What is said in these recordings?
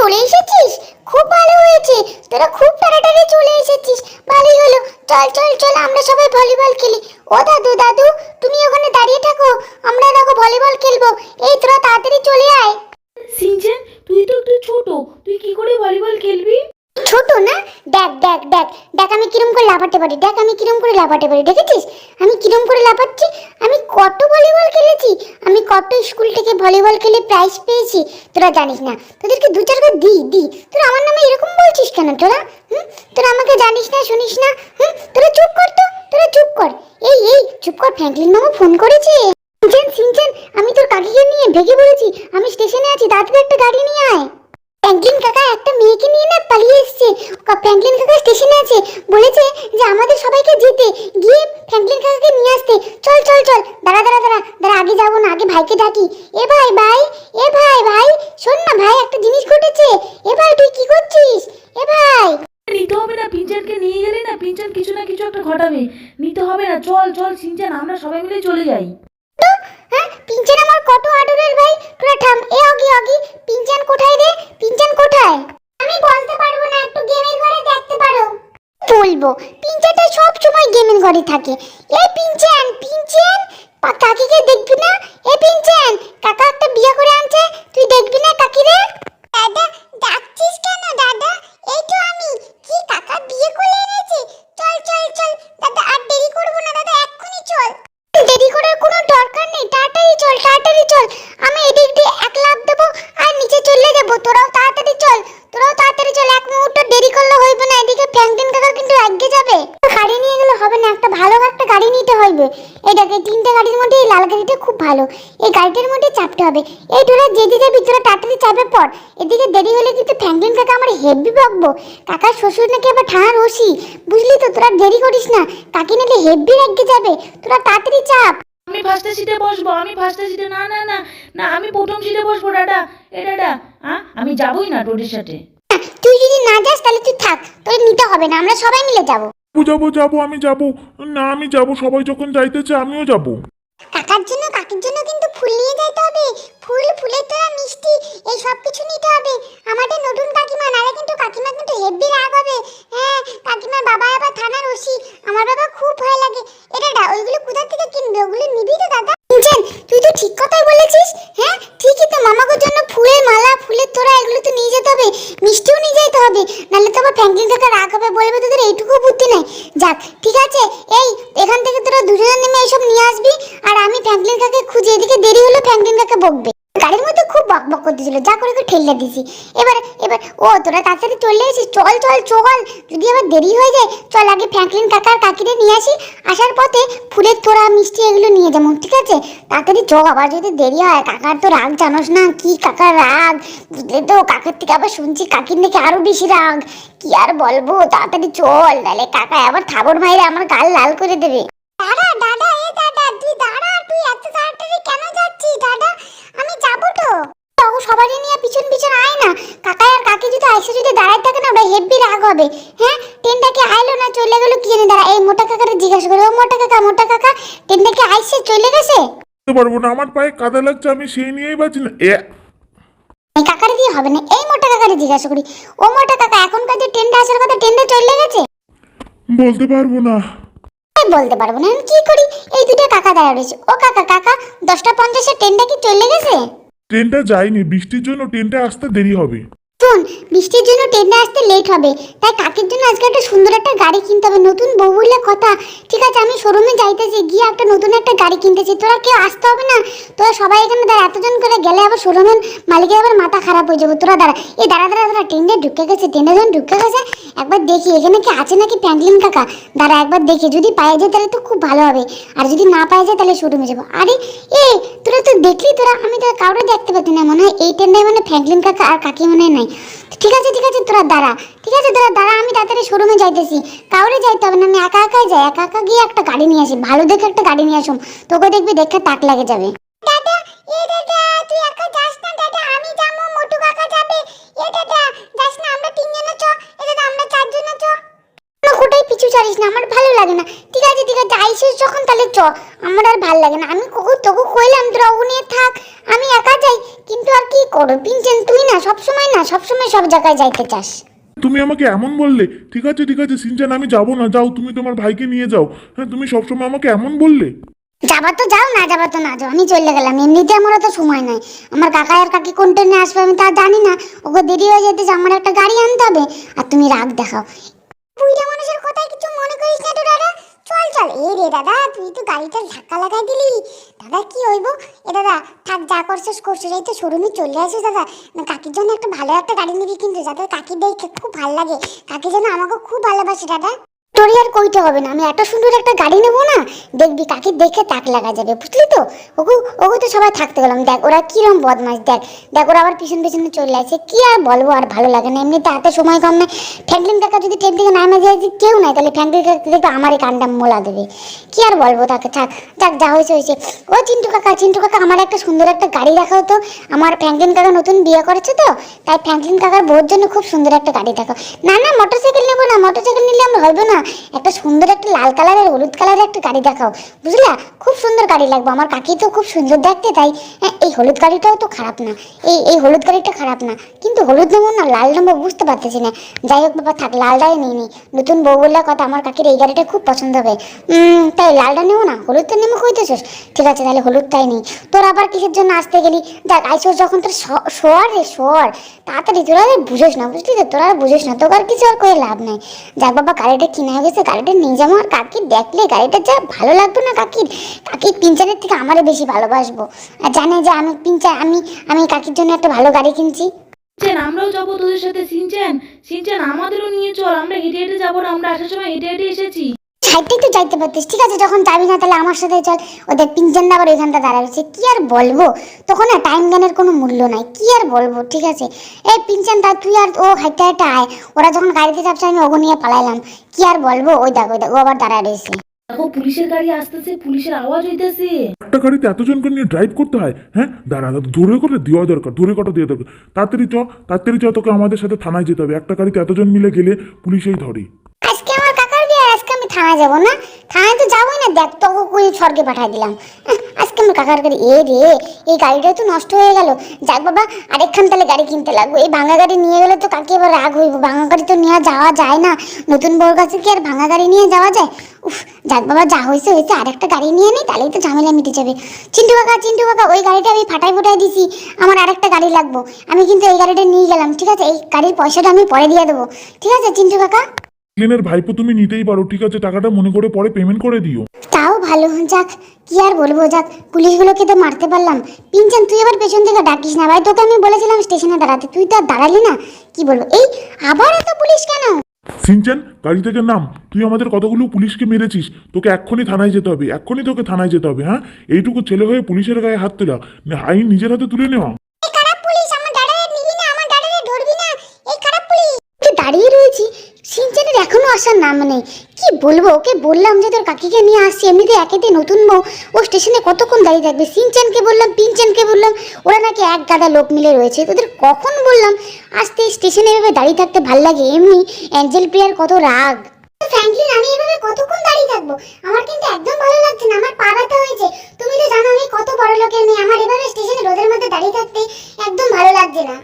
চলে এসেছিস? খুব ভালো হয়েছে। তোরা খুব তাড়াতাড়ি চলে এসেছিস। ভালোই হলো। চল চল চল, আমরা সবাই ভলিবল খেলি। ও দাদু দাদু, তুমি ওখানে দাঁড়িয়ে থাকো। আমরা দেখো ভলিবল খেলব। এই, তোরা তাড়াতাড়ি চলে আয়। সিনচেন, তুই তো একটু ছোট। তুই কি করে ভলিবল খেলবি? ছোট না? দেখ দেখ দেখ। দেখ আমি কিরম করে লাফাতে পারি। দেখ আমি কিরম করে লাফাতে পারি। দেখেছিস? আমি কিরম করে লাফাচ্ছি? আমি কত ভলিবল খেলেছি? আমি কত স্কুল থেকে ভলিবল খেলে প্রাইজ পেয়েছি? তোরা জানিস না। তোদেরকে দু চারবার দি দি তোরা আমার নামে এরকম বলছিস কেন তোরা? হুম? তোরা আমাকে জানিস না, শুনিস না? হুম? তোরা চুপ কর তো। তোরা চুপ কর। এই এই, চুপ কর। ফ্র্যাঙ্কলিন মামা ফোন করেছে। সিনচেন সিনচেন, আমি তোর কাকিকে নিয়ে ভেগে পড়েছি। আমি স্টেশনে আছি। তাড়াতাড়ি একটা গাড়ি নিয়ে আয়। ফ্র্যাঙ্কলিন কাকা, একটা মেয়েকে নিয়ে না পালিয়ে এসছে। ফ্র্যাঙ্কলিন কাকা স্টেশনে আছে। বলেছে যে আমাদের সবাইকে যেতে, গিয়ে ফ্র্যাঙ্কলিন কাকাকে নিয়ে আসতে। চল চল চল। দাঁড়া দাঁড়া দাঁড়া। দাঁড়া, আগে যাব না, আগে ভাইকে ডাকি। এ ভাই ভাই, এ ভাই ভাই, শোন না ভাই, একটা জিনিস ঘটেছে। এ ভাই, তুই কি করছিস? এ ভাই। নিতে হবে না, পিঞ্চানকে নিয়ে গেলে না পিঞ্চান কিছু না কিছু একটা ঘটাবে। নিতে হবে না, চল চল, সিনচান, আমরা সবাই মিলে চলে যাই। হ্যাঁ পিঞ্চান আমার কত আদরের ভাই? তোরা থাম, এ অগি অগি। পিঞ্চান কোথায় রে? পিঞ্চান কোথায়? আমি বলতে পারব না, একটু গেমের ঘরে দেখতে পারো। বলব পিঞ্চানটা সব সময় গেমের ঘরে থাকে। এই পিঞ্চান পিঞ্চান কাকিকে দেখবি না? এ পিঞ্চান কাকা একটা বিয়ে করে আনছে। তুই দেখবি না কাকিরে দাদা, ডাকছিস কেন দাদা? এই তো আমি। কি, কাকা বিয়ে করে এনেছে? চল চল চল। দাদা, আর দেরি করব না, দাদা, এক্ষুনি চল। দেরি করার কোনো দরকার নেই। তাড়াতাড়ি চল তাড়াতাড়ি চল। আমি এদিক দিয়ে এক লাফ দেবো আর নিচে চলে যাব। তোরাও তাড়াতাড়ি চল, তোরাও তাড়াতাড়ি চল। এক মুহূর্ত দেরি করলে হইবে না। এদিকে ফ্র্যাঙ্কলিন কাকা কিন্তু আগে যাবে। গাড়ি নিয়ে গেলে হবে না। একটা ভালো একটা গাড়ি নিতে হইবে। এই তিনটে গাড়ির মধ্যে এই লাল গাড়িটা খুব ভালো। এই গাড়িটার মধ্যে চাপতে হবে। এই তোরা যেদিকে যাবি, তোরা তাড়াতাড়ি চাপে পর এদিকে দেরি হলে কিন্তু ফ্র্যাঙ্কলিন কাকা আমার হেভি বকবো। কাকার শ্বশুর নাকি আবার ঠাঁড় রসি বুঝলি তো, তোরা দেরি করিস না। কাকি নিলে হেভি রেগে যাবে। তোরা তাড়াতাড়ি চাপ। আমি ফার্স্টের সিটে বসবো আমি ফার্স্টের সিটে না না না না আমি প্রথম সিটে বসবো দাদা। এ দাদা হ্যাঁ আমি যাবোই না টোটির সাথে। তুই যদি না যাস তাহলে তুই থাক। তোর নিতে হবে না আমরা সবাই মিলে যাব। যাব যাব আমি যাব। না আমি যাব সবাই যখন যাইতেছে আমিও যাব। কাকার জন্য কাকির জন্য কিন্তু ফুল নিয়ে যাইতে হবে। ফুল ফুলের তোরা মিষ্টি এই সব কিছু নিতে হবে। আমাদের নতুন কাকিমা নারে কিন্তু কাকিমা কিন্তু হেভি রাগ হবে। হ্যাঁ কাকিমার বাবা আবার থানার ওসি আমার বাবা খুব ভয় লাগে এটা দা ওইগুলো কোথা থেকে কিনবে ওগুলো নিবি তো দাদা শুনছেন তুই তো ঠিক কথাই বলেছিস হ্যাঁ ঠিকই তো মামাগোর জন্য ফুলের মালা ফুলের তোরা এগুলো তো নিয়ে যেতে হবে মিষ্টিও নিয়ে যেতে হবে নাহলে তো আবার ফ্যাঙ্কিং কাকা রাগ হবে বলবে তোদের এইটুকু বুদ্ধি নাই যাক ঠিক আছে এই এখান থেকে তোরা দুজনে নেমে এইসব নিয়ে আসবি আর আমি ফ্র্যাঙ্কলিন কাকে খুঁজে এদিকে দেরি হলে ফ্র্যাঙ্কলিন কাকে বকবে। গাড়ির মধ্যে খুব বক বক করতেছিল, যা করে করে ঠেলে দিছি। এবার এবার, ও তোরা তাড়াতাড়ি চলে এসেছিস? চল চল চল। যদি আবার দেরি হয়ে যায়, চল আগে ফ্র্যাঙ্কলিন কাকার কাকিরে নিয়ে আসি। আসার পথে ফুলের তোরা মিষ্টি এগুলো নিয়ে যাব, ঠিক আছে? তাড়াতাড়ি চোখ আবার যদি দেরি হয়, কাকার তো রাগ জানোস না, কি কাকার রাগ? বুঝলে তো, কাকার থেকে আবার শুনছি কাকির নাকি আরও বেশি রাগ। কি আর বলব, তাড়াতাড়ি চল নাহলে কাকা আবার থাবর মাইরে আমার গাল লাল করে দেবে। দাদা দাদা, এ দাদা, তুই দাঁড়া, তুই এত তাড়াতাড়ি কেন যাচ্ছিস দাদা আমি যাব তো তখন সবারই নিয়ে পিছন পিছন আয় না কাকা আর কাকি যদি আইসে যদি দাঁড়ায় থাকে না ওটা হেভি রাগ হবে। হ্যাঁ ট্রেনটা কি আইলো না চলে গেলো কি জানি দাঁড়া এই মোটা কাকারে জিজ্ঞাসা করে। ও মোটা কাকা মোটা কাকা ট্রেনটা কি আইসে চলে গেছে? বলতে পারব না আমার পায়ে কাদা লাগছে আমি সেই নিয়েই বাঁচি না। এ এই কাকারে দিয়ে হবে না এই মোটা কাকারে জিজ্ঞাসা করি। ও মোটা কাকা এখনকার যে ট্রেনটা আসার কথা ট্রেনটা চলে গেছে? বলতে পারব না। আমি বলতে পারব না আমি কি করি? এই দুটো কাকা দাঁড়া রয়েছে। ও কাকা কাকা দশটা পঞ্চাশের ট্রেনটা কি চলে গেছে? ট্রেনটা যায়নি বৃষ্টির জন্য ট্রেনটা আসতে দেরি হবে। শোন, বৃষ্টির জন্য ট্রেনে আসতে লেট হবে। তাই কাকের জন্য আজকে একটা সুন্দর একটা গাড়ি কিনতে হবে। নতুন বউ কথা। ঠিক আছে, আমি শোরুমে যাইতেছি, গিয়ে একটা নতুন একটা গাড়ি কিনতেছি। তোরা কেউ আসতে হবে না। তোরা সবাই এখানে দাঁড়া, এতজন করে গেলে আবার শোরুমের মালিকের আবার মাথা খারাপ হয়ে যাবে। তোরা দাঁড়া। এই দাঁড়া দাঁড়া দাঁড়া ট্রেনে ঢুকে গেছে ট্রেনে যখন ঢুকে গেছে। একবার দেখি, এখানে কি আছে নাকি ফ্র্যাঙ্কলিন কাকা? দাঁড়া, একবার দেখি। যদি পাওয়া যায় তাহলে তো খুব ভালো হবে। আর যদি না পাওয়া যায় তাহলে শোরুমে যাব। আরে, এ, তোরা তো দেখলি তোরা? আমি তো কাউরে দেখতে পাচ্ছি না। মনে হয় এই ট্রেনটাই মানে ফ্র্যাঙ্কলিন কাকা আর কাকি মনে হয় নাই। ঠিক আছে ঠিক আছে তোরা দাঁড়া। ঠিক আছে তোরা দাঁড়া আমি তাড়াতাড়ি শোরুমে যাইতেছি। কাউরে যাইতে হবে না আমি একা একাই যাই একা একা গিয়ে একটা গাড়ি নিয়ে আসি ভালো দেখে একটা গাড়ি নিয়ে আসুম। তোকে দেখবি দেখে তাক লাগে যাবে। দাদা এ দাদা তুই একা যাস না দাদা আমি যাব মোটু কাকা যাবে। এ দাদা যাস না আমরা তিনজনে চ। এ দাদা আমরা চারজনে চ। কোটাই পিছু ছাড়িস না আমার ভালো লাগে না। ঠিক আছে ঠিক আছে আইসিস যখন তাহলে চ। আমার আর ভালো লাগে না। আমি কোকু তোকে কইলাম তোরা ও নিয়ে থাক। আমি একা যাই করো। পিনচেন তুই না সবসময় না সবসময় সব জায়গায় যাইতে চাস। তুমি আমাকে এমন বললে ঠিক আছে ঠিক আছে সিনচান আমি যাব না যাও তুমি তোমার ভাইকে নিয়ে যাও। হ্যাঁ তুমি সবসময় আমাকে এমন বললে? যাবার তো যাও না যাবার তো না যাও আমি চলে গেলাম এমনিতে আমার তো সময় নাই। আমার কাকা আর কাকি কোন ট্রেনে আসবে আমি তা জানি না। ওকে দেরি হয়ে যেতেছে আমার একটা গাড়ি আনতে হবে আর তুমি রাগ দেখাও। বুড়া মানুষের কথায় কিছু মনে করিস না তো দাদা। চল চল। এ রে দাদা, তুই তো গাড়িটা ধাক্কা লাগাই দিলি। দাদা, কি হইব? এ দাদা, থাক, যা করছিস করছিস। এই তো শোরুমে চলে আসিস, দাদা। কাকির জন্য একটা ভালো একটা গাড়ি নিবি কিন্তু, যাতে কাকি দেখে খুব ভালো লাগে। কাকি যেন আমাকে খুব ভালোবাসে, দাদা। তোরই আর কইতে হবে না। আমি এত সুন্দর একটা গাড়ি নেব না, দেখবি কাকি দেখে তাক লাগা যাবে, বুঝলি তো? ওগু ওগু তো সবাই থাকতে গেলাম। দেখ, ওরা কিরম বদমাস দেখ। দেখ, ওরা আবার পিছন পিছনে চলে আসে। কি আর বলব, আর ভালো লাগে না। এমনিতে হাতে সময় কম না ফ্র্যাঙ্কলিন কাকা যদি ট্রেন থেকে নামে যায় যে কেউ নাই। তাহলে ফ্র্যাঙ্কলিন কাকা দেখবে আমারই কানটা মোলা দেবে। কি আর বলব তাকে? থাক যাক যা হয়েছে হয়েছে। ও চিন্টু কাকা চিন্টু কাকা, আমার একটা সুন্দর একটা গাড়ি দেখাও তো। আমার ফ্র্যাঙ্কলিন কাকা নতুন বিয়ে করেছে তো, তাই ফ্র্যাঙ্কলিন কাকার বউর জন্য খুব সুন্দর একটা গাড়ি দেখাও। না না, মোটরসাইকেল নেব না, মোটরসাইকেল নিলে আমার হবে না। একটা সুন্দর একটা লাল কালারের হলুদ কালারের একটা গাড়ি দেখাও। বুঝলা? খুব সুন্দর গাড়ি লাগবে। আমার কাকি তো খুব সুন্দর দেখতে, তাই হ্যাঁ এই হলুদ গাড়িটাও তো খারাপ না। এই এই হলুদ গাড়িটা খারাপ না। কিন্তু হলুদ নেব না লাল নেব বুঝতে পারতেছি না। যাই হোক বাবা, থাক লালটাই নিয়ে নি নতুন বউ বললে কথা, আমার কাকির এই গাড়িটা খুব পছন্দ হবে। তাই লালটা নেব না হলুদটা নেব কইতেছিস ঠিক আছে, তাহলে হলুদটাই নেই। তোর আবার কিসের জন্য আসতে গেলি? দেখ আইসোর যখন তোর শোয়ার রে, শোয়ার, তাড়াতাড়ি তোরা আর বুঝোস না, বুঝলি তো? তোরা আর বুঝোস না তোর আর কিছু আর করে লাভ নাই। যাক বাবা, গাড়িটা কিনে হয়ে গেছে গাড়িটা নিয়ে যাব আর কাকি দেখলে গাড়িটা যা ভালো লাগতো না কাকির? কাকির পিঞ্চারের থেকে আমারও বেশি ভালোবাসবো। আর জানে যে আমি পিঞ্চার আমি আমি কাকির জন্য একটা ভালো গাড়ি কিনছি। আমরাও যাব তোদের সাথে সিনচেন। সিনচেন, আমাদেরও নিয়ে চল, আমরা হেঁটে হেঁটে যাব না, আমরা আসার সময় হেঁটে হেঁটে এসেছি। সাইডটাই তো যাইতে পারতিস। ঠিক আছে যখন যাবি না তাহলে আমার সাথে চল। ওদের পিঞ্চান আবার ওইখানটা দাঁড়াচ্ছে কি আর বলব? তখন না টাইম জ্ঞানের কোনো মূল্য নাই। কি আর বলব? ঠিক আছে? এই পিঞ্চান দা তুই আর ও হাইটে হাইটে আয়। ওরা যখন গাড়িতে চাপছে আমি ওগো নিয়ে পালাইলাম। কি আর বলব? ওই দেখো ওই দেখো ও আবার দাঁড়ায় রয়েছে। দেখো পুলিশের গাড়ি আসতেছে পুলিশের আওয়াজ হইতেছে। একটা গাড়িতে এতজনকে নিয়ে ড্রাইভ করতে হয় হ্যাঁ? দাঁড়া ধরে করে দেওয়া দরকার ধরে কটা দেওয়া দরকার। তাড়াতাড়ি চ তাড়াতাড়ি চ তোকে আমাদের সাথে থানায় যেতে হবে। একটা গাড়িতে এতজন মিলে গেলে পুলিশেই ধরে। আজকে আমার কাকার বিয়ে আর আজকে আমি থানায় যাব না? থানায় তো যাবোই না। দেখ, তোকে কই স্বর্গে পাঠাই দিলাম। আজকে আমার কাকার গাড়ি এ রে, এই গাড়িটা তো নষ্ট হয়ে গেল। যাক বাবা, আরেকখান তাহলে গাড়ি কিনতে লাগবে। এই ভাঙা গাড়ি নিয়ে গেলে তো কাকে এবার রাগ হইব? ভাঙা গাড়ি তো নিয়ে যাওয়া যায় না। নতুন বউর কাছে কি আর ভাঙা গাড়ি নিয়ে যাওয়া যায়? উফ, যাক বাবা, যা হয়েছে হয়েছে আরেকটা গাড়ি নিয়ে নেই তাহলেই তো ঝামেলা মিটে যাবে। চিন্টু কাকা চিন্টু কাকা, ওই গাড়িটা আমি ফাটাই ফুটাই দিছি। আমার আরেকটা গাড়ি লাগবো। আমি কিন্তু এই গাড়িটা নিয়ে গেলাম, ঠিক আছে? এই গাড়ির পয়সাটা আমি পরে দিয়ে দেবো। ঠিক আছে, চিন্টু কাকা? ক্লিনের ভাইপো তুমি নিতেই পারো ঠিক আছে? টাকাটা মনে করে পরে পেমেন্ট করে দিও। তাও ভালো যাক কি আর বলব যাক পুলিশগুলোকে তো মারতে পারলাম। পিনচান তুই আবার পেছন থেকে ডাকিস না ভাই? তোকে আমি বলেছিলাম স্টেশনে দাঁড়াতে। তুই তো আর দাঁড়ালি না। কি বলব? এই আবার এত পুলিশ কেন? সিনচান গাড়ি থেকে নাম। তুই আমাদের কতগুলো পুলিশকে মেরেছিস? তোকে এক্ষুনি থানায় যেতে হবে। এক্ষুনি তোকে থানায় যেতে হবে হ্যাঁ? এইটুকু ছেলে হয়ে পুলিশের গায়ে হাত তোলা। আইন নিজের হাতে তুলে নেওয়া এই খারাপ পুলিশ আমার দাঁড়ায় নিবি না আমার দাঁড়ায় ধরবি না এই খারাপ পুলিশ তুই দাঁড়িয়ে রয়েছি সিনচানের এখনও আসার নাম নেই। কি বলব, ওকে বললাম যে তোর কাকিকে নিয়ে আসছি এমনিতে একেতে নতুন বউ। ও স্টেশনে কতক্ষণ দাঁড়িয়ে থাকবে? সিনচানকে বললাম, পিনচানকে বললাম, ওরা নাকি এক গাদা লোক মিলে রয়েছে। তোদের কখন বললাম আসতে স্টেশনে এভাবে দাঁড়িয়ে থাকতে ভালো লাগে, এমনি অ্যাঞ্জেল প্রিয়ার কত রাগ। ফ্র্যাঙ্কলিন, আমি এভাবে কতক্ষণ দাঁড়িয়ে থাকব? আমার কিন্তু একদম ভালো লাগছে না, আমার পা ব্যথা হয়েছে। তুমি তো জানো আমি কত বড় লোকের মেয়ে, আমার এভাবে স্টেশনে রোদের মধ্যে দাঁড়িয়ে থাকতে একদম ভালো লাগছে না।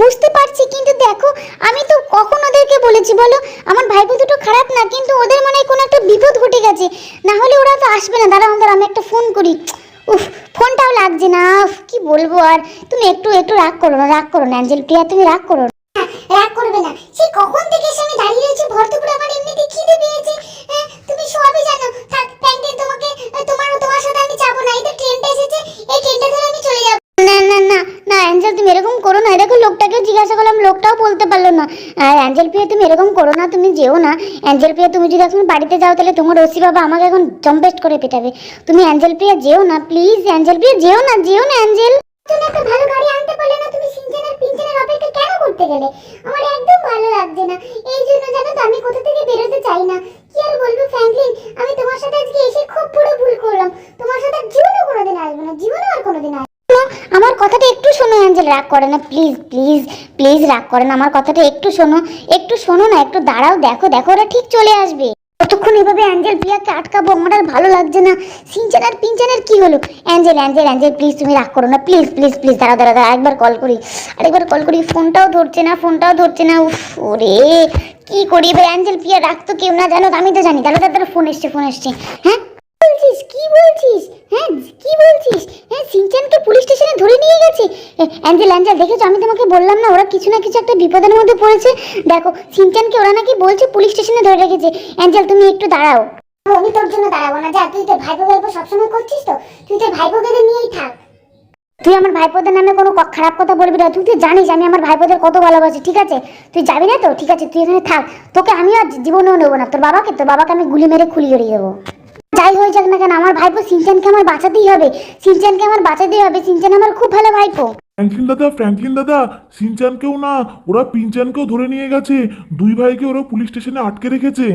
বুঝতে পারছি, কিন্তু দেখো, আমি তো কখন ওদেরকে বলেছি বলো? আমার ভাইপো দুটো খারাপ না, কিন্তু ওদের মনে কোনো একটা বিপদ ঘটে গেছে। না হলে ওরা তো আসবে না। দাঁড়াও দাঁড়া আমি একটা ফোন করি। উফ, ফোনটাও লাগছে না। কি বলব আর? তুমি একটু একটু রাগ করো না, রাগ করো না, অ্যাঞ্জেল প্রিয়া, তুমি রাগ করো এরকম করো না, তুমি যেও না। অ্যাঞ্জেল প্রিয়া তুমি যদি এখন বাড়িতে যাও, তাহলে তোমার ওসি বাবা আমাকে এখন জম্পেস্ট করে পেটাবে। তুমি অ্যাঞ্জেল প্রিয়া যেও না প্লিজ অ্যাঞ্জেল প্রিয়া যেও না যেও না অ্যাঞ্জেল তুমি একটা ভালো গাড়ি আনতে পারলে না, তুমি সিনচানের পিনচানের অপেক্ষা কেন করতে গেলে? আমার একদম ভালো লাগছে না। এই জন্য জানো তো, আমি কোথা থেকে বেরোতে চাই না। কি আর বলব ফ্র্যাঙ্কলিন আমি তোমার সাথে আজকে এসে খুব বড় ভুল করলাম। তোমার সাথে জীবনে কোনোদিন আসব না জীবনে আর কোনোদিন আসব। আমার কথাটা একটু শোনো অ্যাঞ্জেল রাগ করে না প্লিজ প্লিজ প্লিজ রাগ করে না, আমার কথাটা একটু শোনো একটু শোনো না, একটু দাঁড়াও, দেখো দেখো, ওরা ঠিক চলে আসবে। কতক্ষণ এভাবে অ্যাঞ্জেল প্রিয়াকে আটকাবো, আমার আর ভালো লাগছে না। সিনচান আর পিনচানের কি হলো? অ্যাঞ্জেল অ্যাঞ্জেল অ্যাঞ্জেল প্লিজ তুমি রাগ করো না প্লিজ প্লিজ প্লিজ দাঁড়া দাঁড়া দাঁড়া একবার কল করি, আরেকবার কল করি, ফোনটাও ধরছে না, ফোনটাও ধরছে না ওরে, কি করি এবার অ্যাঞ্জেল প্রিয়া রাখ তো কেউ না জানো আমি তো জানি তাহলে তাদের ফোন এসছে ফোন এসছে হ্যাঁ? বলছিস? কি বলছিস? হ্যাঁ কি বলছিস? হ্যাঁ সিনচানকে পুলিশ স্টেশনে ধরে নিয়ে গেছে। অ্যাঞ্জেল অ্যাঞ্জেল, দেখেছ? আমি তোমাকে বললাম না, ওরা কিছু না কিছু একটা বিপদের মধ্যে পড়েছে। দেখো, সিনচানকে ওরা নাকি বলছে পুলিশ স্টেশনে ধরে রেখেছে। অ্যাঞ্জেল, তুমি একটু দাঁড়াও। আমি তোর জন্য দাঁড়াবো না। যা, তুই তো ভাইপো ভাইপো সবসময় করছিস তো? তুই তো ভাইপোকে নিয়েই থাক। তুই আমার ভাইপোদের নামে কোনো খারাপ কথা বলবি না। তুই তো জানিস, আমি আমার ভাইপোদের কত ভালোবাসি, ঠিক আছে? তুই যাবি না তো? ঠিক আছে, তুই এখানে থাক। তোকে আমি আর জীবনেও নেব না। তোর বাবাকে তোর বাবাকে আমি গুলি মেরে খুলি জড়িয়ে দেবো। যাই হয়ে যাক না কেন আমার ভাইপো সিনচানকে আমার বাঁচাতেই হবে। সিনচানকে আমার বাঁচাতেই হবে। সিনচান আমার খুব ভালো ভাইপো। ফ্র্যাঙ্কলিন দাদা ফ্র্যাঙ্কলিন দাদা সিনচানকেও না ওরা পিনচানকেও ধরে নিয়ে গেছে। দুই ভাইকে ওরা পুলিশ স্টেশনে আটকে রেখেছে।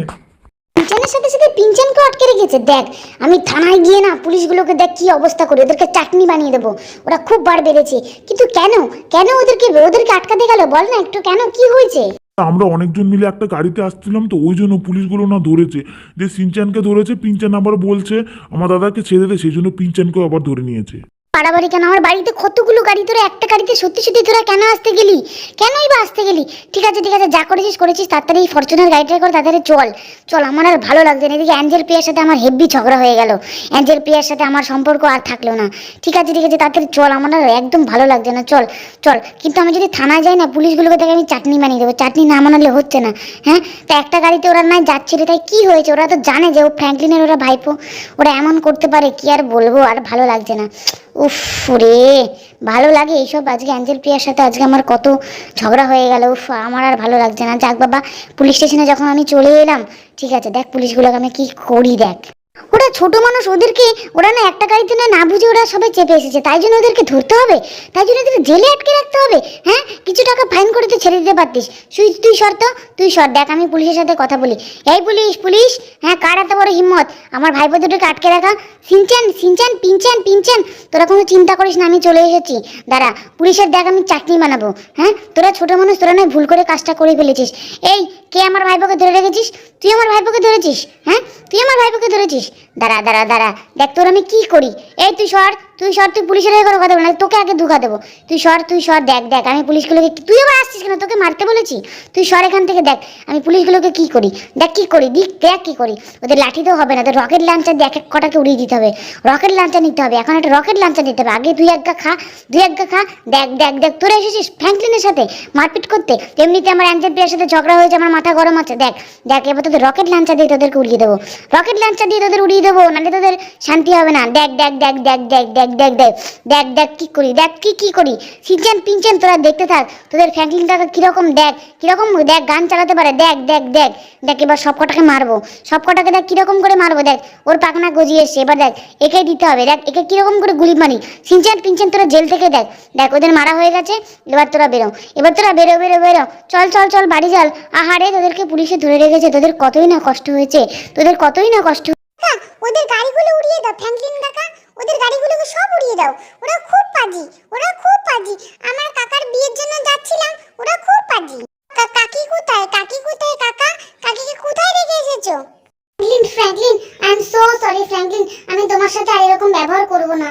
পিনচানের সাথে সাথে পিনচানকে আটকে রেখেছে। দেখ আমি থানায় গিয়ে না পুলিশগুলোকে দেখ কি অবস্থা করে ওদেরকে চাটনি বানিয়ে দেবো। ওরা খুব বার বেড়েছে। কিন্তু কেন? কেন ওদেরকে ওদেরকে আটকাতে গেল? বল না একটু কেন? কি হয়েছে? আমরা অনেকজন মিলে একটা গাড়িতে আসছিলাম তো ওই জন্য পুলিশগুলো না ধরেছে। যে সিনচানকে ধরেছে পিনচান আবার বলছে, আমার দাদাকে ছেড়ে দে, সেই জন্য পিনচানকেও আবার ধরে নিয়েছে। বাড়াবাড়ি কেন? আমার বাড়িতে কতগুলো গাড়ি তোরা একটা গাড়িতে সত্যি সত্যি তোরা কেন আসতে গেলি? কেনই বা আসতে গেলি? ঠিক আছে ঠিক আছে, যা করেছিস করেছিস তাড়াতাড়ি ফরচুনার গাড়িটা করে, তাড়াতাড়ি চল। চল, আমার আর ভালো লাগছে না। এদিকে অ্যাঞ্জেল প্রিয়ার সাথে আমার হেভি ঝগড়া হয়ে গেল। অ্যাঞ্জেল প্রিয়ার সাথে আমার সম্পর্ক আর থাকল না। ঠিক আছে ঠিক আছে, তাড়াতাড়ি চল, আমার আর একদম ভালো লাগছে না। চল চল। কিন্তু আমি যদি থানায় যাই না, পুলিশগুলোকে দেখে আমি চাটনি বানিয়ে দেবো। চাটনি না মানালে হচ্ছে না হ্যাঁ? তা একটা গাড়িতে ওরা নাই যাচ্ছিল তাই কি হয়েছে? ওরা তো জানে যে ও ফ্র্যাঙ্কলিনের ওরা ভাইপো। ওরা এমন করতে পারে, কি আর বলব? আর ভালো লাগছে না। উফ রে, ভালো লাগে এইসব। আজকে অ্যাঞ্জেল প্রিয়ার সাথে আজকে আমার কত ঝগড়া হয়ে গেল। উফ, আমার আর ভালো লাগছে না। যাক বাবা, পুলিশ স্টেশনে যখন আমি চলে এলাম, ঠিক আছে, দেখ পুলিশগুলোকে আমি কি করি, দেখ। ওরা ছোট মানুষ, ওদেরকে ওরা না একটা গাড়িতে না না বুঝে ওরা সবাই চেপে এসেছে। তাই জন্য ওদেরকে ধরতে হবে। তাই জন্য ওদের জেলে আটকে রাখতে হবে? হ্যাঁ? কিছু টাকা ফাইন করে তো ছেড়ে দিতে পারতিস। তুই তুই সর তো, তুই সর। দেখ, আমি পুলিশের সাথে কথা বলি। এই পুলিশ পুলিশ! হ্যাঁ কার এত বড় হিম্মত? আমার ভাইপো দুটোকে আটকে রাখা। সিনচান সিনচান পিনচান পিনচান তোরা কোনো চিন্তা করিস না, আমি চলে এসেছি। দাঁড়া, পুলিশের দেখ, আমি চাটনি বানাবো। হ্যাঁ? তোরা ছোট মানুষ, তোরা নয়, ভুল করে কাজটা করে ফেলেছিস। এই, কে আমার ভাইপোকে ধরে রেখেছিস? তুই আমার ভাইপোকে ধরেছিস? হ্যাঁ? তুই আমার ভাইপোকে ধরেছিস? দাঁড়া দাঁড়া দাঁড়া। দেখ, তোর আমি কি করি? এই, তুই সর। তুই সর, তুই পুলিশের হয়ে কোনো কথা বল না, তোকে আগে ধোকা দেবো। তুই সর তুই সর, দেখ দেখ, আমি পুলিশগুলোকে তুই আবার আসছিস কেন? তোকে মারতে বলেছি। তুই সর এখান থেকে, দেখ, আমি পুলিশগুলোকে কি করি? দেখ, কি করি? দিক, দেখ, কি করি? ওদের লাঠি তো হবে না তোর রকেট লাঞ্চার দিয়ে এক কটাকে উড়িয়ে দিতে হবে। রকেট লাঞ্চার নিতে হবে। এখন একটা রকেট লাঞ্চার নিতে হবে। আগে দুই একটা খা দুই একটা খা, দেখ দেখ দেখ, তোরা এসেছিস ফ্র্যাঙ্কলিনের সাথে মারপিট করতে। তেমনিতে আমার অ্যাঞ্জেল প্রিয়ার সাথে ঝগড়া হয়েছে, আমার মাথা গরম আছে। দেখ দেখ, এবার তোদের রকেট লাঞ্চার দিয়ে তোদেরকে উড়িয়ে দেবো। রকেট লাঞ্চার দিয়ে তোদের উড়িয়ে দেবো, নাহলে তোদের শান্তি হবে না। দেখ দেখ দেখ দেখ দেখ দেখ দেখ দেখ দেখ দেখ দেখ কি করি, দেখ কি কি করি। সিনচান, পিনচান, তোরা দেখতে থাক, তোদের ফ্র্যাঙ্কলিনটা কীরকম, দেখ কীরকম, দেখ, গান চালাতে পারে, দেখ দেখ দেখ দেখ, এবার সব কটাকে মারবো সব কটাকে দেখ, কীরকম করে মারবো, দেখ, ওর পাখনা গজিয়ে এসছে, এবার দেখ, একে দিতে হবে, দেখ, একে কীরকম করে গুলি মারি। সিনচান, পিনচান, তোরা জেল থেকে দেখ দেখ, ওদের মারা হয়ে গেছে, এবার তোরা বেরো, এবার তোরা বেরো বেরো বেরো, চল চল চল, বাড়ি চল। আহারে, তোদেরকে পুলিশে ধরে রেখেছে, তোদের কতই না কষ্ট হয়েছে, তোদের কতই না কষ্ট ওদের গাড়িগুলো উড়িয়ে দাও ফ্র্যাঙ্কলিন কাকা ওদের গাড়িগুলোকে সব উড়িয়ে দাও। ওরা খুব পাজি, ওরা খুব পাজি। আমার কাকার বিয়ের জন্য যাচ্ছিলাম, ওরা খুব পাজি। কাকি কোথায়? কাকি কোথায় কাকা? কাকিকে কোথায় রেখে এসেছ? Franklin Franklin I am so sorry Franklin আমি তোমার সাথে আর এরকম ব্যবহার করব না।